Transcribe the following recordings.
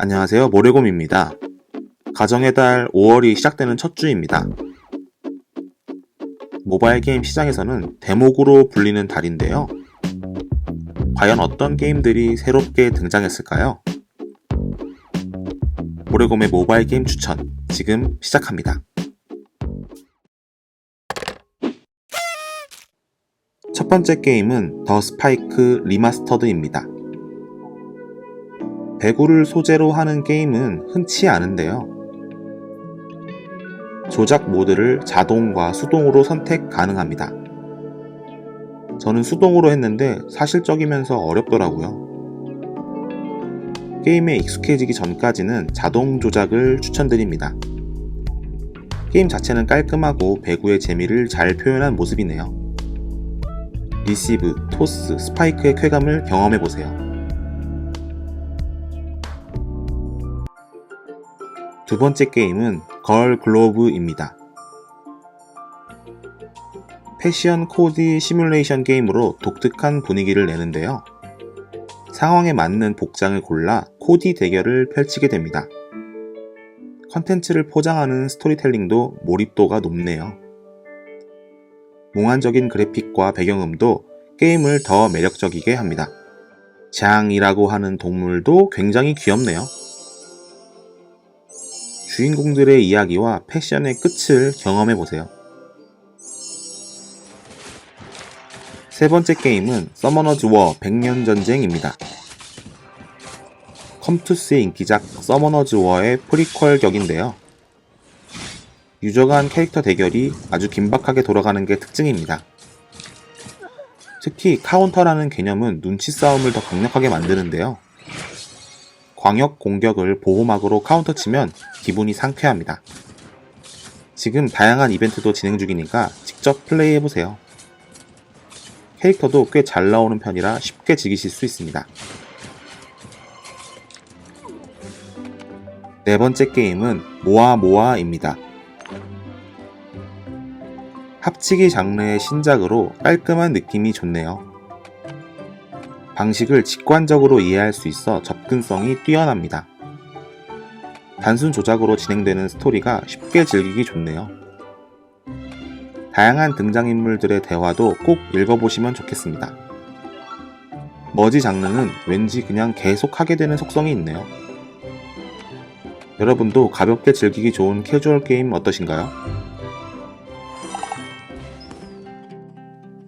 안녕하세요. 모래곰입니다. 가정의 달 5월이 시작되는 첫 주입니다. 모바일 게임 시장에서는 대목으로 불리는 달인데요. 과연 어떤 게임들이 새롭게 등장했을까요? 모래곰의 모바일 게임 추천 지금 시작합니다. 첫 번째 게임은 더 스파이크 리마스터드입니다. 배구를 소재로 하는 게임은 흔치 않은데요. 조작 모드를 자동과 수동으로 선택 가능합니다. 저는 수동으로 했는데 사실적이면서 어렵더라고요. 게임에 익숙해지기 전까지는 자동 조작을 추천드립니다. 게임 자체는 깔끔하고 배구의 재미를 잘 표현한 모습이네요. 리시브, 토스, 스파이크의 쾌감을 경험해보세요. 두 번째 게임은 걸 글로브입니다. 패션 코디 시뮬레이션 게임으로 독특한 분위기를 내는데요. 상황에 맞는 복장을 골라 코디 대결을 펼치게 됩니다. 컨텐츠를 포장하는 스토리텔링도 몰입도가 높네요. 몽환적인 그래픽과 배경음도 게임을 더 매력적이게 합니다. 장이라고 하는 동물도 굉장히 귀엽네요. 주인공들의 이야기와 패션의 끝을 경험해 보세요. 세 번째 게임은 서머너즈 워 백년 전쟁입니다. 컴투스의 인기작 서머너즈 워의 프리퀄 격인데요. 유저 간 캐릭터 대결이 아주 긴박하게 돌아가는 게 특징입니다. 특히 카운터라는 개념은 눈치 싸움을 더 강력하게 만드는데요. 광역 공격을 보호막으로 카운터 치면 기분이 상쾌합니다. 지금 다양한 이벤트도 진행 중이니까 직접 플레이해보세요. 캐릭터도 꽤 잘 나오는 편이라 쉽게 즐기실 수 있습니다. 네 번째 게임은 모아모아입니다. 합치기 장르의 신작으로 깔끔한 느낌이 좋네요. 방식을 직관적으로 이해할 수 있어 접근성이 뛰어납니다. 단순 조작으로 진행되는 스토리가 쉽게 즐기기 좋네요. 다양한 등장인물들의 대화도 꼭 읽어보시면 좋겠습니다. 머지 장르는 왠지 그냥 계속 하게 되는 속성이 있네요. 여러분도 가볍게 즐기기 좋은 캐주얼 게임 어떠신가요?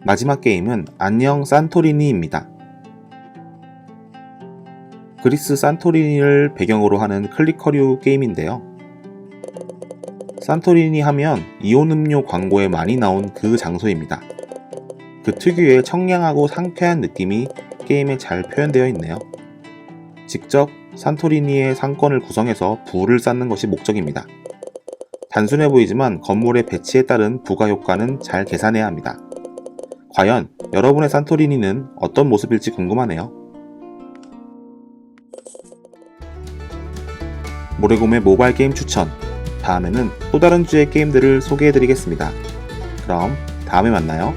마지막 게임은 안녕 산토리니입니다. 그리스 산토리니를 배경으로 하는 클리커류 게임인데요. 산토리니 하면 이온 음료 광고에 많이 나온 그 장소입니다. 그 특유의 청량하고 상쾌한 느낌이 게임에 잘 표현되어 있네요. 직접 산토리니의 상권을 구성해서 부를 쌓는 것이 목적입니다. 단순해 보이지만 건물의 배치에 따른 부가 효과는 잘 계산해야 합니다. 과연 여러분의 산토리니는 어떤 모습일지 궁금하네요. 모래곰의 모바일 게임 추천. 다음에는 또 다른 주의 게임들을 소개해드리겠습니다. 그럼 다음에 만나요.